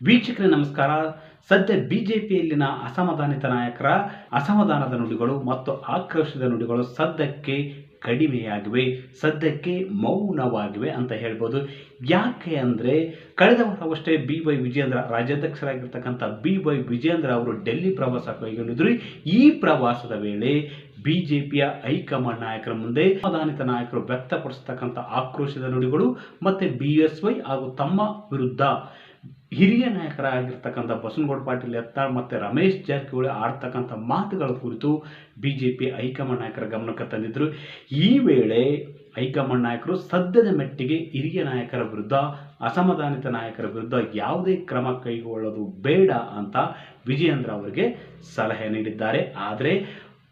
ವೀಕ್ಷಕರೇ, ನಮಸ್ಕಾರ. ಸದ್ಯ ಬಿಜೆಪಿಯಲ್ಲಿನ ಅಸಮಾಧಾನಿತ ನಾಯಕರ ಅಸಮಾಧಾನದ ನುಡಿಗಳು ಮತ್ತು ಆಕ್ರೋಶದ ನುಡಿಗಳು ಸದ್ಯಕ್ಕೆ ಕಡಿಮೆಯಾಗಿವೆ, ಸದ್ಯಕ್ಕೆ ಮೌನವಾಗಿವೆ ಅಂತ ಹೇಳ್ಬೋದು. ಯಾಕೆ ಅಂದರೆ, ಕಳೆದ ವರ್ಷವಷ್ಟೇ ಬಿ ವೈ ವಿಜೇಂದ್ರ ರಾಜ್ಯಾಧ್ಯಕ್ಷರಾಗಿರ್ತಕ್ಕಂಥ ಬಿ ವೈ ವಿಜೇಂದ್ರ ಅವರು ಡೆಲ್ಲಿ ಪ್ರವಾಸ ಕೈಗೊಂಡಿದ್ರು ಈ ಪ್ರವಾಸದ ವೇಳೆ ಬಿಜೆಪಿಯ ಹೈಕಮಾಂಡ್ ನಾಯಕರ ಮುಂದೆ ಅಸಮಾಧಾನಿತ ನಾಯಕರು ವ್ಯಕ್ತಪಡಿಸ್ತಕ್ಕಂಥ ಆಕ್ರೋಶದ ನುಡಿಗಳು ಮತ್ತು ಬಿ ಎಸ್ ವೈ ಹಾಗೂ ತಮ್ಮ ವಿರುದ್ಧ ಹಿರಿಯ ನಾಯಕರಾಗಿರ್ತಕ್ಕಂಥ ಬಸನಗೌಡ ಪಾಟೀಲ್ ಯತ್ನಾಳ್ ಮತ್ತು ರಮೇಶ್ ಜಾರಕಿಹೊಳಿ ಆಡ್ತಕ್ಕಂಥ ಮಾತುಗಳ ಕುರಿತು ಬಿ ಜೆ ಪಿ ಹೈಕಮಾಂಡ್ ನಾಯಕರ ಗಮನಕ್ಕೆ ತಂದಿದ್ದರು ಈ ವೇಳೆ ಹೈಕಮಾಂಡ್ ನಾಯಕರು ಸದ್ಯದ ಮೆಟ್ಟಿಗೆ ಹಿರಿಯ ನಾಯಕರ ವಿರುದ್ಧ, ಅಸಮಾಧಾನಿತ ನಾಯಕರ ವಿರುದ್ಧ ಯಾವುದೇ ಕ್ರಮ ಕೈಗೊಳ್ಳೋದು ಬೇಡ ಅಂತ ವಿಜಯೇಂದ್ರ ಅವರಿಗೆ ಸಲಹೆ ನೀಡಿದ್ದಾರೆ. ಆದರೆ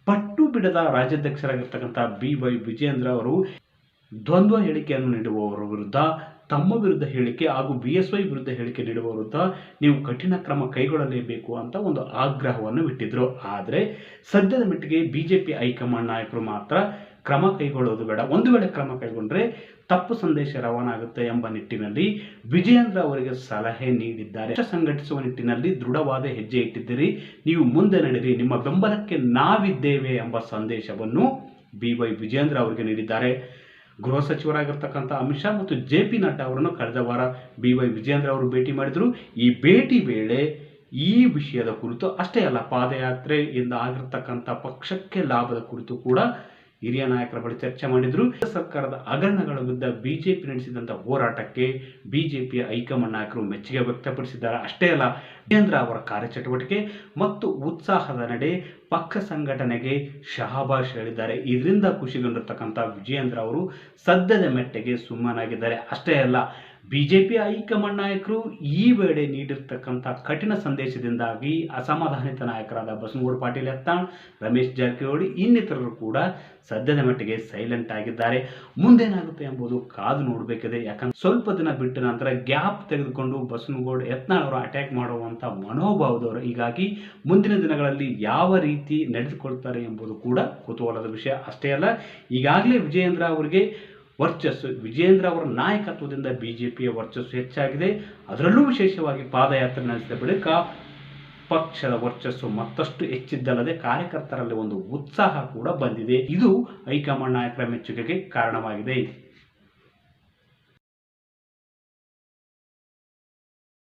ಪಟ್ಟು ಬಿಡದ ರಾಜ್ಯಾಧ್ಯಕ್ಷರಾಗಿರ್ತಕ್ಕಂಥ ಬಿ ವೈ ವಿಜಯೇಂದ್ರ ಅವರು ದ್ವಂದ್ವ ಹೇಳಿಕೆಯನ್ನು ನೀಡುವವರ ವಿರುದ್ಧ ತಮ್ಮ ವಿರುದ್ಧ ಹೇಳಿಕೆ ಹಾಗೂ ಬಿ ಎಸ್ ವೈ ವಿರುದ್ಧ ಹೇಳಿಕೆ ನೀಡುವ ವಿರುದ್ಧ ನೀವು ಕಠಿಣ ಕ್ರಮ ಕೈಗೊಳ್ಳಲೇಬೇಕು ಅಂತ ಒಂದು ಆಗ್ರಹವನ್ನು ಬಿಟ್ಟಿದ್ರು ಆದರೆ ಸದ್ಯದ ಮಟ್ಟಿಗೆ ಬಿಜೆಪಿ ಹೈಕಮಾಂಡ್ ನಾಯಕರು ಮಾತ್ರ ಕ್ರಮ ಕೈಗೊಳ್ಳೋದು ಬೇಡ. ಒಂದು ವೇಳೆ ಕ್ರಮ ಕೈಗೊಂಡ್ರೆ ತಪ್ಪು ಸಂದೇಶ ರವಾನಾಗುತ್ತೆ ಎಂಬ ನಿಟ್ಟಿನಲ್ಲಿ ವಿಜಯೇಂದ್ರ ಅವರಿಗೆ ಸಲಹೆ ನೀಡಿದ್ದಾರೆ. ಸಂಘಟಿಸುವ ನಿಟ್ಟಿನಲ್ಲಿ ದೃಢವಾದ ಹೆಜ್ಜೆ ಇಟ್ಟಿದ್ದೀರಿ. ನೀವು ಮುಂದೆ ನಡೆಯಿರಿ ನಿಮ್ಮ ಬೆಂಬಲಕ್ಕೆ ನಾವಿದ್ದೇವೆ ಎಂಬ ಸಂದೇಶವನ್ನು ಬಿ ವೈ ವಿಜಯೇಂದ್ರ ಅವರಿಗೆ ನೀಡಿದ್ದಾರೆ. ಗೃಹ ಸಚಿವರಾಗಿರ್ತಕ್ಕಂಥ ಅಮಿತ್ ಶಾ ಮತ್ತು ಜೆ ಪಿ ನಡ್ಡಾ ಅವರನ್ನು ಕಳೆದ ವಾರ ಬಿ ವೈ ವಿಜಯೇಂದ್ರ ಅವರು ಭೇಟಿ ಮಾಡಿದರು. ಈ ಭೇಟಿ ವೇಳೆ ಈ ವಿಷಯದ ಕುರಿತು ಅಷ್ಟೇ ಅಲ್ಲ ಪಾದಯಾತ್ರೆಯಿಂದ ಆಗಿರ್ತಕ್ಕಂಥ ಪಕ್ಷಕ್ಕೆ ಲಾಭದ ಕುರಿತು ಕೂಡ ಹಿರಿಯ ನಾಯಕರ ಬಳಿ ಚರ್ಚೆ ಮಾಡಿದ್ರು. ಸರ್ಕಾರದ ಹಗರಣಗಳ ವಿರುದ್ಧ ಬಿಜೆಪಿ ನಡೆಸಿದಂತ ಹೋರಾಟಕ್ಕೆ ಬಿಜೆಪಿಯ ಹೈಕಮಾಂಡ್ ನಾಯಕರು ಮೆಚ್ಚುಗೆ ವ್ಯಕ್ತಪಡಿಸಿದ್ದಾರೆ. ಅಷ್ಟೇ ಅಲ್ಲ ಕೇಂದ್ರ ಅವರ ಕಾರ್ಯಚಟುವಟಿಕೆ ಮತ್ತು ಉತ್ಸಾಹದ ನಡೆ ಪಕ್ಷ ಸಂಘಟನೆಗೆ ಶಹಬಾಷ್ ಹೇಳಿದ್ದಾರೆ. ಇದರಿಂದ ಖುಷಿಗೊಂಡಿರ್ತಕ್ಕಂಥ ವಿಜಯೇಂದ್ರ ಅವರು ಸದ್ಯದ ಮೆಟ್ಟಿಗೆ ಸುಮ್ಮನಾಗಿದ್ದಾರೆ. ಅಷ್ಟೇ ಅಲ್ಲ ಬಿಜೆಪಿ ಹೈಕಮಾಂಡ್ ನಾಯಕರು ಈ ವೇಳೆ ನೀಡಿರ್ತಕ್ಕಂಥ ಕಠಿಣ ಸಂದೇಶದಿಂದಾಗಿ ಅಸಮಾಧಾನಿತ ನಾಯಕರಾದ ಬಸನಗೌಡ ಪಾಟೀಲ್ ಯತ್ನಾಳ್ ರಮೇಶ್ ಜಾರಕಿಹೊಳಿ ಇನ್ನಿತರರು ಕೂಡ ಸದ್ಯದ ಮಟ್ಟಿಗೆ ಸೈಲೆಂಟ್ ಆಗಿದ್ದಾರೆ. ಮುಂದೇನಾಗುತ್ತೆ ಎಂಬುದು ಕಾದು ನೋಡಬೇಕಿದೆ. ಯಾಕಂದ್ರೆ ಸ್ವಲ್ಪ ದಿನ ಬಿಟ್ಟ ನಂತರ ಗ್ಯಾಪ್ ತೆಗೆದುಕೊಂಡು ಬಸನಗೌಡ ಯತ್ನಾಳ್ ಅವರು ಅಟ್ಯಾಕ್ ಮಾಡುವಂಥ ಮನೋಭಾವದವರು ಹೀಗಾಗಿ ಮುಂದಿನ ದಿನಗಳಲ್ಲಿ ಯಾವ ರೀತಿ ನಡೆದುಕೊಳ್ತಾರೆ ಎಂಬುದು ಕೂಡ ಕುತೂಹಲದ ವಿಷಯ ಅಷ್ಟೇ ಅಲ್ಲ. ಈಗಾಗಲೇ ವಿಜಯೇಂದ್ರ ಅವರಿಗೆ ವರ್ಚಸ್ಸು ವಿಜೇಂದ್ರ ಅವರ ನಾಯಕತ್ವದಿಂದ ಬಿ ಜೆ ಪಿಯ ವರ್ಚಸ್ಸು ಹೆಚ್ಚಾಗಿದೆ. ಅದರಲ್ಲೂ ವಿಶೇಷವಾಗಿ ಪಾದಯಾತ್ರೆ ನಡೆಸಿದ ಬಳಿಕ ಪಕ್ಷದ ವರ್ಚಸ್ಸು ಮತ್ತಷ್ಟು ಹೆಚ್ಚಿದ್ದಲ್ಲದೆ ಕಾರ್ಯಕರ್ತರಲ್ಲಿ ಒಂದು ಉತ್ಸಾಹ ಕೂಡ ಬಂದಿದೆ. ಇದು ಹೈಕಮಾಂಡ್ ನಾಯಕರ ಮೆಚ್ಚುಗೆಗೆ ಕಾರಣವಾಗಿದೆ.